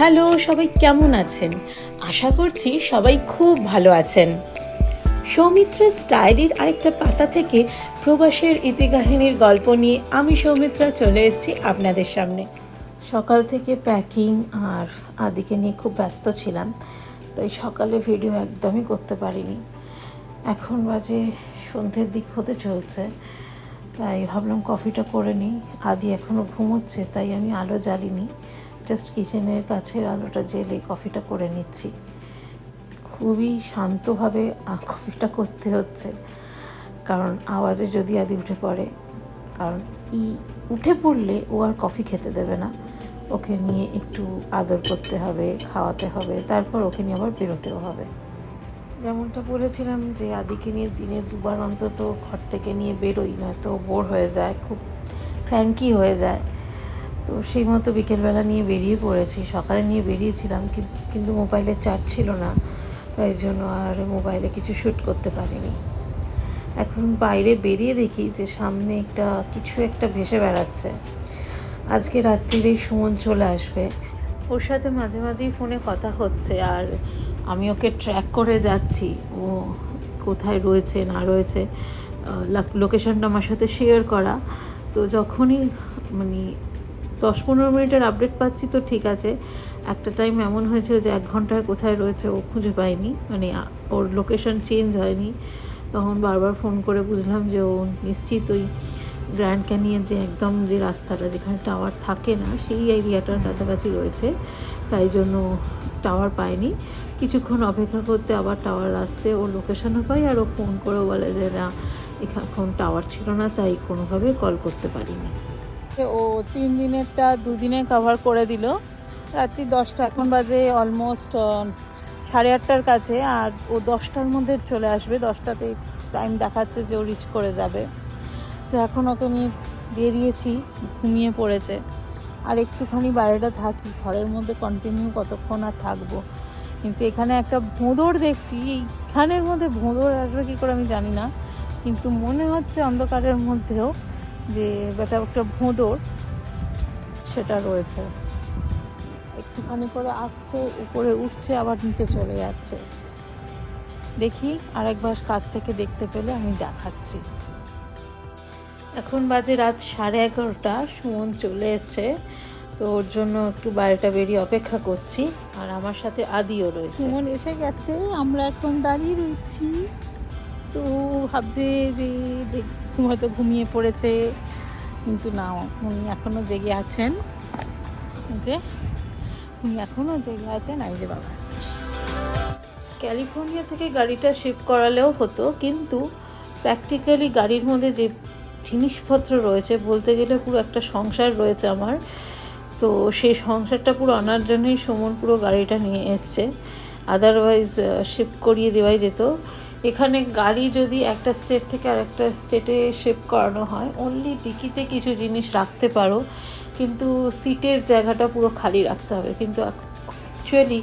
Hello, সবাই কেমন আছেন? আশা করছি সবাই খুব ভালো আছেন। সৌমিত্রা স্টাইলির আরেকটা পাতা থেকে প্রবাসের ইতিকাহিনীর গল্প নিয়ে আমি সৌমিত্রা চলে এসেছি আপনাদের সামনে। সকাল থেকে প্যাকিং আর আদিকে নিয়ে খুব ব্যস্ত ছিলাম, তাই সকালে ভিডিও একদমই করতে পারিনি। এখন বাজে সন্ধ্যের দিক হতে চলছে, তাই ভাবলাম কফিটা করে নিই। আদি এখনও ঘুমোচ্ছে, তাই আমি আলো জ্বালিনি। জাস্ট কিচেনের কাছের আলোটা জেলে কফিটা করে নিচ্ছি। খুবই শান্তভাবে কফিটা করতে হচ্ছে। কারণ আওয়াজে যদি আদি উঠে পড়ে, কারণ ই, উঠে পড়লে ও আর কফি খেতে দেবে না। ওকে নিয়ে একটু আদর করতে হবে, খাওয়াতে হবে, তারপর ওকে নিয়ে আবার বেরোতেও হবে। যেমনটা বলেছিলাম যে আদিকে নিয়ে দিনে দুবার অন্তত ঘর থেকে নিয়ে বেরোই না তো বোর হয়ে যায়, খুব ক্র্যাঙ্কি হয়ে যায়। তো সেই মতো বিকেলবেলা নিয়ে বেরিয়ে পড়েছি। সকালে নিয়ে বেরিয়েছিলাম কিন্তু মোবাইলে চার্জ ছিল না, তাই জন্য আর মোবাইলে কিছু শ্যুট করতে পারিনি। এখন বাইরে বেরিয়ে দেখি যে সামনে একটা, কিছু একটা ভেসে বেড়াচ্ছে। আজকে রাত্রিরেই সুমন চলে আসবে। ওর সাথে মাঝে মাঝেই ফোনে কথা হচ্ছে আর আমি ওকে ট্র্যাক করে যাচ্ছি। ও কোথায় রয়েছে, না রয়েছে লোকেশনটা আমার সাথে শেয়ার করা। তো যখনই মানে দশ পনেরো মিনিটের আপডেট পাচ্ছি তো ঠিক আছে। একটা টাইম এমন হয়েছিল যে এক ঘন্টায় কোথায় রয়েছে ও খুঁজে পায়নি মানে ওর লোকেশন চেঞ্জ হয়নি। তখন বারবার ফোন করে বুঝলাম যে ও নিশ্চিত ওই গ্র্যান্ড ক্যানিয়ন যে একদম যে রাস্তাটা যেখানে টাওয়ার থাকে না, সেই এরিয়াটার কাছাকাছি রয়েছে। তাই জন্য টাওয়ার পায়নি কিছুক্ষণ অপেক্ষা করতে আবার টাওয়ার আসতে ও লোকেশনও পাই আর ও ফোন করে বলে যে না এখন টাওয়ার ছিল না, তাই কোনোভাবে কল করতে পারিনি। ও তিন দিনেরটা দুদিনে কভার করে দিল। রাত্রি দশটা, এখন বাজে অলমোস্ট সাড়ে আটটার কাছে, আর ও দশটার মধ্যে চলে আসবে। দশটাতে টাইম দেখাচ্ছে যে ও রিচ করে যাবে। তো এখন ওকে নিয়ে বেরিয়েছি, ঘুমিয়ে পড়েছে। আর একটুখানি বাইরেটা থাকি, ঘরের মধ্যে কন্টিনিউ কতক্ষণ আর থাকব। কিন্তু এখানে একটা ভোঁদর দেখছি, এইখানের মধ্যে ভোঁদর আসবে কী করে আমি জানি না। কিন্তু মনে হচ্ছে অন্ধকারের মধ্যেও যে বেটা একটা ভোঁদর, সেটা রয়েছে। একটুখানি করে আসছে, উপরে উঠছে, আবার নিচে চলে যাচ্ছে। দেখি আরেকবার কাছ থেকে দেখতে পেলে আমি দেখাচ্ছি। এখন বাজে রাত সাড়ে এগারোটা, সুমন চলে এসছে। তো ওর জন্য একটু বাইরেটা বেরিয়ে অপেক্ষা করছি, আর আমার সাথে আদিও রয়েছে। সুমন এসে গেছে, আমরা এখন দাঁড়িয়ে রয়েছি। তো ভাবছে যে হয়তো ঘুমিয়ে পড়েছে। কিন্তু না, উনি এখনও জেগে আছেন। যে, উনি এখনও জেগে আছেন। আর যে বাবা আসছে। ক্যালিফোর্নিয়া থেকে গাড়িটা শিফট করালেও হতো, কিন্তু প্র্যাকটিক্যালি গাড়ির মধ্যে যে জিনিসপত্র রয়েছে, বলতে গেলে পুরো একটা সংসার রয়েছে আমার। তো সেই সংসারটা পুরো আনার জন্যই সুমন পুরো গাড়িটা নিয়ে এসছে। আদারওয়াইজ শিফট করিয়ে দেওয়াই যেত। এখানে গাড়ি যদি একটা স্টেট থেকে আরেকটা স্টেটে শিফট করানো হয় অনলি ডিকিতে কিছু জিনিস রাখতে পারো, কিন্তু সিটের জায়গাটা পুরো খালি রাখতে হবে। কিন্তু অ্যাকচুয়ালি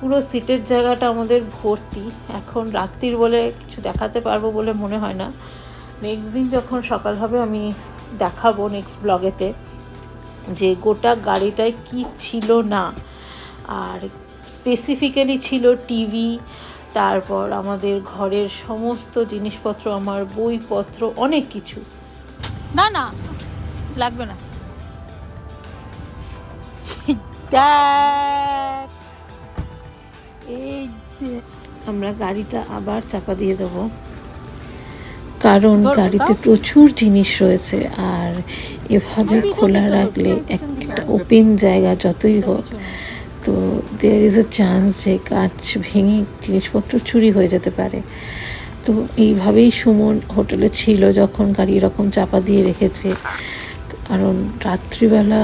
পুরো সিটের জায়গাটা আমাদের ভর্তি। এখন রাত্রির বলে কিছু দেখাতে পারব বলে মনে হয় না। নেক্সট দিন যখন সকাল হবে, আমি দেখাবো নেক্সট ব্লগেতে যে গোটা গাড়িটায় কি ছিল না। আর স্পেসিফিক্যালি ছিল টিভি তারপর আমাদের ঘরের সমস্ত জিনিসপত্র আমার বইপত্র অনেক কিছু। না না লাগবে না। এই আমরা গাড়িটা আবার চাপা দিয়ে দেবো। কারণ গাড়িতে প্রচুর জিনিস রয়েছে আর এভাবে খোলা রাখলে একটা ওপেন জায়গা যতই হোক। তো দেয়ার ইজ এ চান্স যে কাঁচ ভেঙে জিনিসপত্র চুরি হয়ে যেতে পারে। তো এইভাবেই সুমন হোটেলে ছিল যখন গাড়ি এরকম চাপা দিয়ে রেখেছে। কারণ রাত্রিবেলা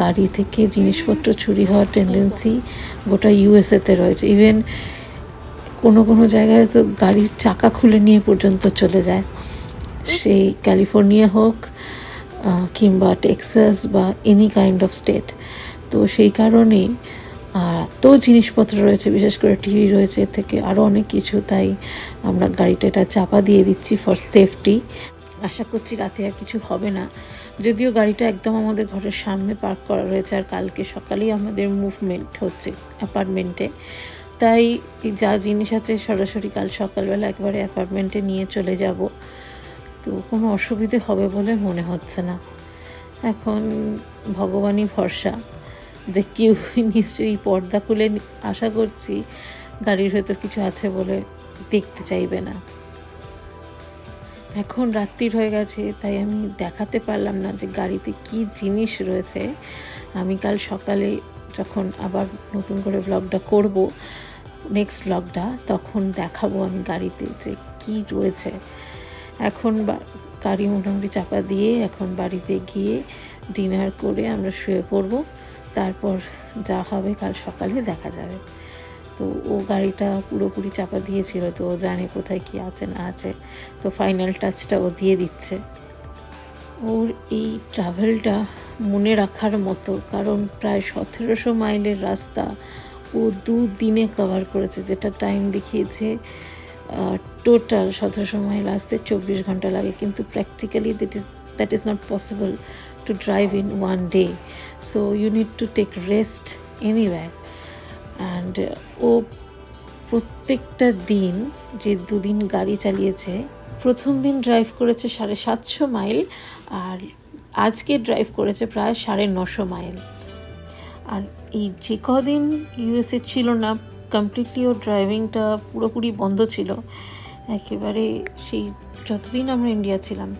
গাড়ি থেকে জিনিসপত্র চুরি হওয়ার টেন্ডেন্সি গোটা ইউএসএতে রয়েছে। ইভেন কোনো কোনো জায়গায় তো গাড়ির চাকা খুলে নিয়ে পর্যন্ত চলে যায়। সেই ক্যালিফোর্নিয়া হোক কিংবা টেক্সাস বা এনি কাইন্ড অফ স্টেট তো সেই কারণেই আর তো জিনিসপত্র রয়েছে, বিশেষ করে টিভি রয়েছে, এর থেকে আরও অনেক কিছু। তাই আমরা গাড়িটা এটা চাপা দিয়ে দিচ্ছি ফর সেফটি আশা করছি রাতে আর কিছু হবে না। যদিও গাড়িটা একদম আমাদের ঘরের সামনে পার্ক করা রয়েছে আর কালকে সকালেই আমাদের মুভমেন্ট হচ্ছে অ্যাপার্টমেন্টে তাই যা জিনিস আছে, সরাসরি কাল সকালবেলা একবারে অ্যাপার্টমেন্টে নিয়ে চলে যাব। তো কোনো অসুবিধে হবে বলে মনে হচ্ছে না। এখন ভগবানই ভরসা। যে কেউ নিশ্চয়ই পর্দা খুলে আশা করছি গাড়ির ভেতর কিছু আছে বলে দেখতে চাইবে না। এখন রাত্রির হয়ে গেছে, তাই আমি দেখাতে পারলাম না যে গাড়িতে কি জিনিস রয়েছে। আমি কাল সকালে যখন আবার নতুন করে ব্লগটা করব নেক্সট ব্লগটা তখন দেখাবো আমি গাড়িতে যে কি রয়েছে। এখন গাড়ি মোটামুটি চাপা দিয়ে এখন বাড়িতে গিয়ে ডিনার করে আমরা শুয়ে পড়ব। তারপর যা হবে কাল সকালে দেখা যাবে। তো ও গাড়িটা পুরোপুরি চাপা দিয়েছিল, তো ও জানে কোথায় কি আছে, না আছে। তো ফাইনাল টাচটা ও দিয়ে দিচ্ছে। ওর এই ট্রাভেলটা মনে রাখার মতো, কারণ প্রায় সতেরোশো মাইলের রাস্তা ও দু দিনে কভার করেছে, যেটা টাইম দেখিয়েছে টোটাল সতেরোশো মাইল আসতে চব্বিশ ঘণ্টা লাগে। কিন্তু practically that is that is not possible to drive in one day so you need to take rest anyway and ও প্রত্যেকটা দিন যে দুদিন গাড়ি চালিয়েছে, প্রথম দিন ড্রাইভ করেছে সাড়ে সাতশো মাইল আর আজকে ড্রাইভ করেছে প্রায় সাড়ে নশো মাইল। আর এই যে কদিন ইউএসএ ছিল না কমপ্লিটলি ওর ড্রাইভিংটা পুরোপুরি বন্ধ ছিল। একেবারে সেই যতদিন আমরা ইন্ডিয়া ছিলাম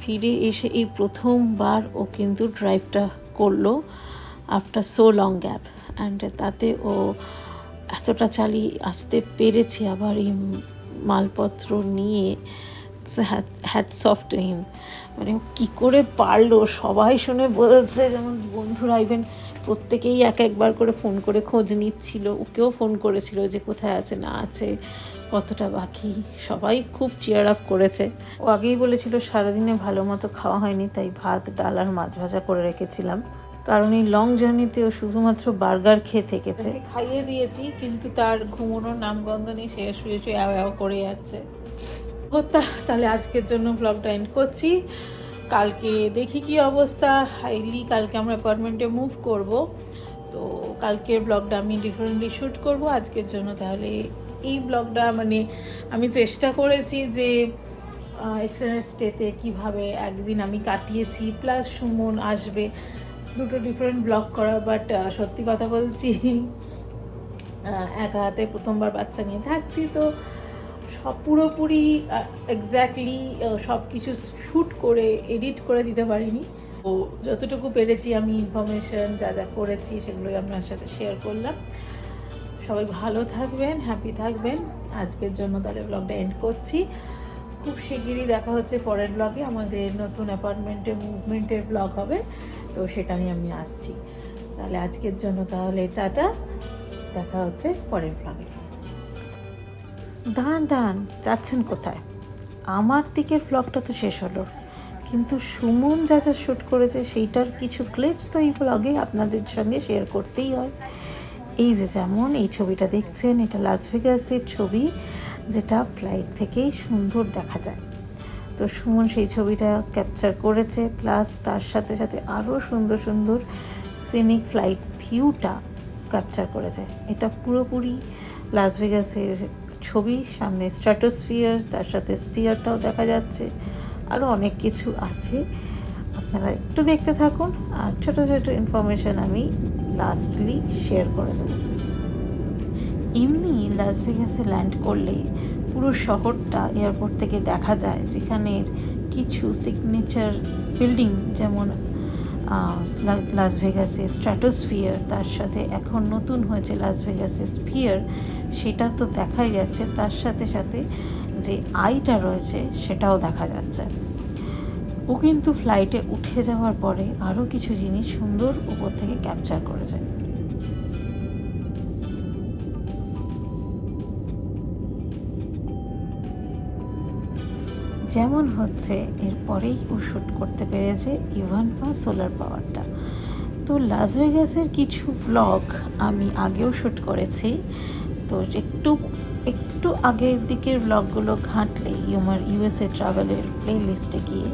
ফিরে এসে এই প্রথমবার ও কিন্তু ড্রাইভটা করল after so long gap and তাতে ও এতটা চালিয়ে আসতে পেরেছে আবার এই মালপত্র নিয়ে হ্যাটস অফ টু হিম মানে কী করে পারল? সবাই শুনে বলছে, যেমন বন্ধুরা ইভেন প্রত্যেকেই এক একবার করে ফোন করে খোঁজ নিচ্ছিল। ওকেও ফোন করেছিল যে কোথায় আছে, না আছে, কতটা বাকি। সবাই খুব চেয়ার আপ করেছে। ও আগেই বলেছিল সারাদিনে ভালো মতো খাওয়া হয়নি, তাই ভাত, ডাল আর মাছ ভাজা করে রেখেছিলাম। কারণ এই লং জার্নিতে ও শুধুমাত্র বার্গার খেয়ে থেকেছে। খাইয়ে দিয়েছি, কিন্তু তার ঘুমোনোর নামগন্ধ নেই, সে শুয়ে শুয়ে অ্যাও করে যাচ্ছে। তাহলে আজকের জন্য ব্লগটা এন্ড করছি। কালকে দেখি কি অবস্থা। হাইলি কালকে আমরা অ্যাপার্টমেন্টে মুভ করব। তো কালকের ব্লগটা আমি ডিফারেন্টলি শ্যুট করব। আজকের জন্য তাহলে এই ব্লগটা মানে আমি চেষ্টা করেছি যে এক্সটেন্ডেড স্টেতে কীভাবে একদিন আমি কাটিয়েছি প্লাস সুমন আসবে। দুটো ডিফারেন্ট ব্লগ করা বাট সত্যি কথা বলছি একা হাতে প্রথমবার বাচ্চা নিয়ে থাকছি, তো সব পুরোপুরি এক্স্যাক্টলি সব কিছু শ্যুট করে এডিট করে দিতে পারিনি। তো যতটুকু পেরেছি আমি ইনফরমেশন যা যা করেছি সেগুলোই আপনার সাথে শেয়ার করলাম। সবাই ভালো থাকবেন হ্যাপি থাকবেন। আজকের জন্য তাহলে ব্লগটা এন্ড করছি। খুব শিগগিরই দেখা হচ্ছে পরের ব্লগে আমাদের নতুন অ্যাপার্টমেন্টে মুভমেন্টের ব্লগ হবে। তো সেটা নিয়ে আমি আসছি। তাহলে আজকের জন্য তাহলে টাটা। দেখা হচ্ছে পরের ব্লগে দাঁড়ান দাঁড়ান, যাচ্ছেন কোথায়? আমার দিকের ব্লগটা তো শেষ হলো। কিন্তু সুমন যা যা শ্যুট করেছে, সেইটার কিছু ক্লিপস তো এই ব্লগে আপনাদের সঙ্গে শেয়ার করতেই হয়। এই যে যেমন এই ছবিটা দেখছেন, এটা লাস ভেগাসের ছবি, যেটা ফ্লাইট থেকেই সুন্দর দেখা যায়। তো সুমন সেই ছবিটা ক্যাপচার করেছে প্লাস তার সাথে সাথে আরও সুন্দর সুন্দর সিনিক ফ্লাইট ভিউটা ক্যাপচার করেছে। এটা পুরোপুরি লাস ভেগাসের ছবি, সামনে স্ট্র্যাটোস্ফিয়ার তার সাথে স্পিয়ারটাও দেখা যাচ্ছে আরও অনেক কিছু আছে। আপনারা একটু দেখতে থাকুন, আর ছোটো ছোটো ইনফরমেশান আমি লাস্টলি শেয়ার করে দেবো। এমনি লাস ভেগাসে ল্যান্ড করলে পুরো শহরটা এয়ারপোর্ট থেকে দেখা যায়, যেখানের কিছু সিগনেচার বিল্ডিং যেমন লাস ভেগাসে স্ট্র্যাটোস্ফিয়ার তার সাথে এখন নতুন হয়েছে লাস ভেগাসে স্ফিয়ার সেটা তো দেখাই যাচ্ছে। তার সাথে সাথে যে আইটা রয়েছে, সেটাও দেখা যাচ্ছে। ও কিন্তু ফ্লাইটে উঠে যাওয়ার পরে আরও কিছু জিনিস সুন্দর উপর থেকে ক্যাপচার করেছে। যেমন হচ্ছে এরপরেই ও শ্যুট করতে পেরেছে ইভান পা সোলার পাওয়ারটা। তো লাস ভেগাসের কিছু ব্লগ আমি আগেও শ্যুট করেছি। তো একটু একটু আগের দিকের ব্লগগুলো ঘাঁটলেই আমার ইউএসএ ট্রাভেলের প্লে লিস্টে গিয়ে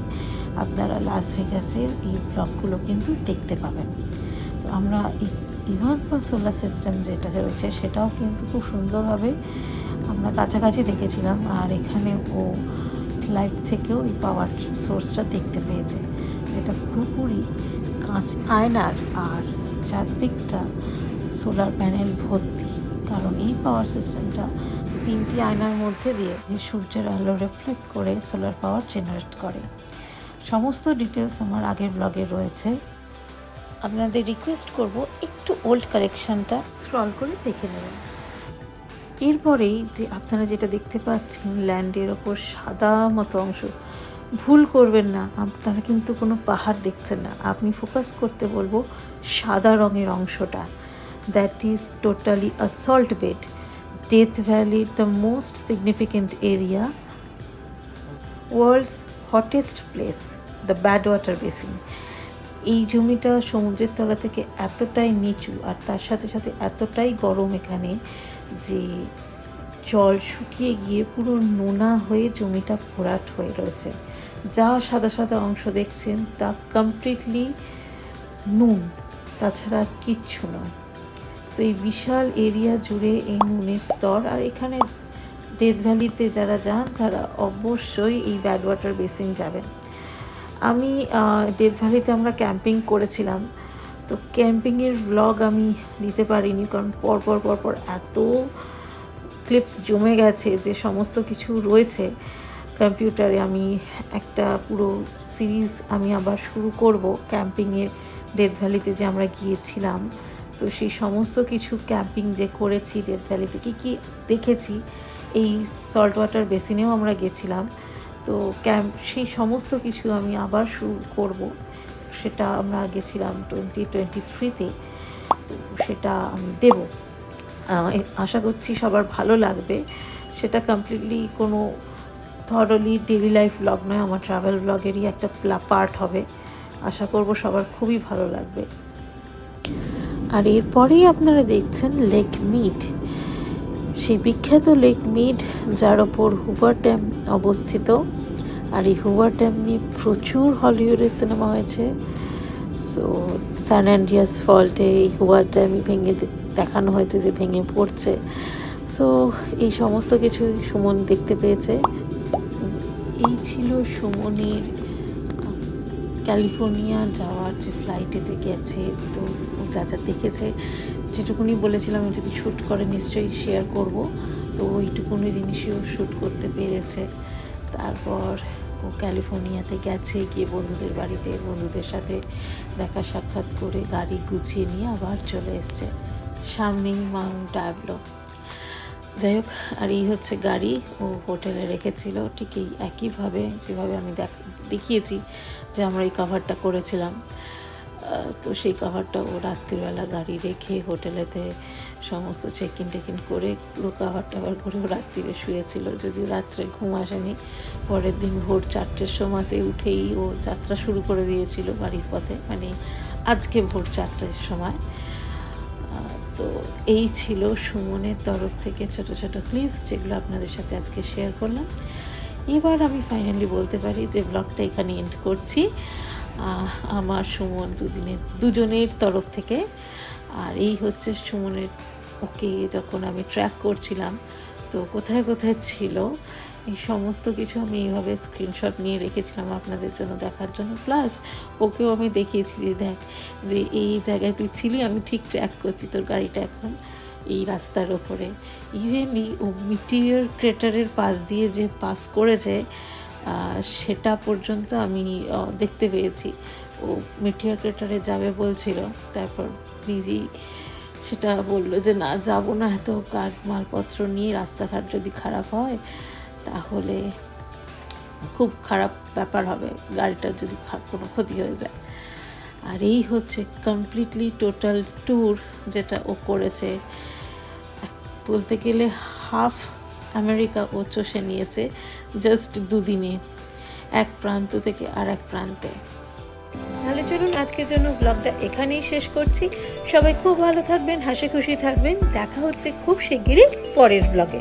আপনারা লাস ভেগাসের এই ব্লগগুলো কিন্তু দেখতে পাবেন। তো আমরা ইভার বা সোলার সিস্টেম যেটা রয়েছে, সেটাও কিন্তু খুব সুন্দরভাবে আমরা কাছাকাছি দেখেছিলাম। আর এখানে ও ফ্লাইট থেকেও এই পাওয়ার সোর্সটা দেখতে পেয়েছে। যেটা পুরোপুরি কাঁচ, আয়নার আর চারদিকটা সোলার প্যানেল ভর্তি। কারণ এই পাওয়ার সিস্টেমটা তিনটি আয়নার মধ্যে দিয়ে সূর্যের আলো রিফ্লেক্ট করে সোলার পাওয়ার জেনারেট করে। সমস্ত ডিটেলস আমার আগের ব্লগে রয়েছে। আপনাদের রিকোয়েস্ট করব একটু ওল্ড কালেকশনটা স্ক্রল করে দেখে নেবেন। এরপরেই যে আপনারা যেটা দেখতে পাচ্ছেন, ল্যান্ডের ওপর সাদা মতো অংশ, ভুল করবেন না। আপনারা কিন্তু কোনো পাহাড় দেখছেন না। আপনি ফোকাস করতে বলব সাদা রঙের অংশটা। That is totally a salt bed Death ভ্যালির the most significant area world's hottest place the Badwater Basin এই জমিটা সমুদ্রের তলা থেকে এতটাই নিচু আর তার সাথে সাথে এতটাই গরম এখানে যে জল শুকিয়ে গিয়ে পুরো নোনা হয়ে জমিটা ভরাট হয়ে রয়েছে। যা সাদা সাদা অংশ দেখছেন, তা কমপ্লিটলি নুন, তাছাড়া আর কিচ্ছু নয়। তো এই বিশাল এরিয়া জুড়ে এই নুনের স্তর, আর এখানে ডেথ ভ্যালিতে যারা যান, তারা অবশ্যই এই ব্যাড ওয়াটার বেসিন যাবেন। আমি ডেথ ভ্যালিতে আমরা ক্যাম্পিং করেছিলাম। তো ক্যাম্পিংয়ের ব্লগ আমি দিতে পারিনি কারণ পরপর পরপর এত ক্লিপস জমে গেছে যে সমস্ত কিছু রয়েছে কম্পিউটারে আমি একটা পুরো সিরিজ আমি আবার শুরু করব ক্যাম্পিংয়ের ডেথ ভ্যালিতে যে আমরা গিয়েছিলাম। তো সেই সমস্ত কিছু ক্যাম্পিং যে করেছি ডেথ ভ্যালিতে কী কী দেখেছি? এই সল্ট ওয়াটার বেসিনেও আমরা গেছিলাম। তো ক্যাম্প সেই সমস্ত কিছু আমি আবার শুরু করব। সেটা আমরা গেছিলাম টোয়েন্টি টোয়েন্টি থ্রিতে তো সেটা আমি দেব। আশা করছি সবার ভালো লাগবে। সেটা কমপ্লিটলি কোনো থরলি ডেলি লাইফ ব্লগ নয়, আমার ট্রাভেল ব্লগেরই একটা পার্ট হবে। আশা করব সবার খুবই ভালো লাগবে। আর এরপরেই আপনারা দেখছেন লেক মিড সেই বিখ্যাত লেক মিড যার ওপর হুভার ড্যাম অবস্থিত। আর এই হুভার ড্যাম প্রচুর হলিউডের সিনেমা হয়েছে। সো স্যান অ্যান্ডিয়াস ফল্টে এই হুভার ড্যাম ভেঙে দেখানো হয়েছে যে ভেঙে পড়ছে। সো এই সমস্ত কিছু সুমন দেখতে পেয়েছে। এই ছিল সুমনের ক্যালিফোর্নিয়া যাওয়ার যে ফ্লাইটেতে গেছে। তো যা যা দেখেছে, যেটুকুনি বলেছিলাম যদি শ্যুট করে নিশ্চয়ই শেয়ার করব। তো ওইটুকুনি জিনিসই ও শ্যুট করতে পেরেছে। তারপর ক্যালিফোর্নিয়াতে গেছে, গিয়ে বন্ধুদের বাড়িতে, বন্ধুদের সাথে দেখা সাক্ষাৎ করে গাড়ি গুছিয়ে নিয়ে আবার চলে এসছে সামনেই মাউন্ট অ্যাবলো যাই হোক, আর এই হচ্ছে গাড়ি, ও হোটেলে রেখেছিল, ঠিক এই একইভাবে যেভাবে আমি দেখ- দেখিয়েছি যে আমরা এই কভারটা করেছিলাম। তো সেই কাভারটা ও রাত্রিবেলা গাড়ি রেখে হোটেলেতে সমস্ত চেক ইন টেকিন করে পুরো কাভার করে ও রাত্রিরে শুয়েছিল। যদিও রাত্রে ঘুম আসেনি। পরের দিন ভোর চারটের সময়তে উঠেই ও যাত্রা শুরু করে দিয়েছিল বাড়ির পথে। মানে আজকে ভোর চারটের সময়। তো এই ছিল সুমনের তরফ থেকে ছোট ছোট ক্লিপস যেগুলো আপনাদের সাথে আজকে শেয়ার করলাম। এবার আমি ফাইনালি বলতে পারি যে ব্লগটা এখানে এন্ড করছি। আমার সুমন দুদিনের দুজনের তরফ থেকে। আর এই হচ্ছে সুমনের ওকে যখন আমি ট্র্যাক করছিলাম, তো কোথায় কোথায় ছিল, এই সমস্ত কিছু আমি এইভাবে স্ক্রিনশট নিয়ে রেখেছিলাম আপনাদের জন্য দেখার জন্য। প্লাস ওকেও আমি দেখিয়েছি যে দেখ, যে এই জায়গায় তুই ছিলি, আমি ঠিক ট্র্যাক করছি তোর গাড়িটা এখন এই রাস্তার ওপরে। ইভেনলি ও মিটিরিয়ার ক্রেটারের পাশ দিয়ে যে পাস করেছে সেটা পর্যন্ত আমি দেখতে পেয়েছি। ও মিটিয়ার ক্রেটারে যাবে বলছিল, তারপর নিজেই সেটা বলল যে, না, যাব না, এত কার মালপত্র নিয়ে রাস্তাঘাট যদি খারাপ হয়, তাহলে খুব খারাপ ব্যাপার হবে গাড়িটার যদি কোনো ক্ষতি হয়ে যায়। আর এই হচ্ছে কমপ্লিটলি টোটাল ট্যুর যেটা ও করেছে। বলতে গেলে হাফ আমেরিকা ও চষে নিয়েছে জাস্ট দুদিনে, এক প্রান্ত থেকে আর এক প্রান্তে। তাহলে চলুন আজকের জন্য ব্লগটা এখানেই শেষ করছি। সবাই খুব ভালো থাকবেন হাসি খুশি থাকবেন। দেখা হচ্ছে খুব শিগগিরই পরের ব্লগে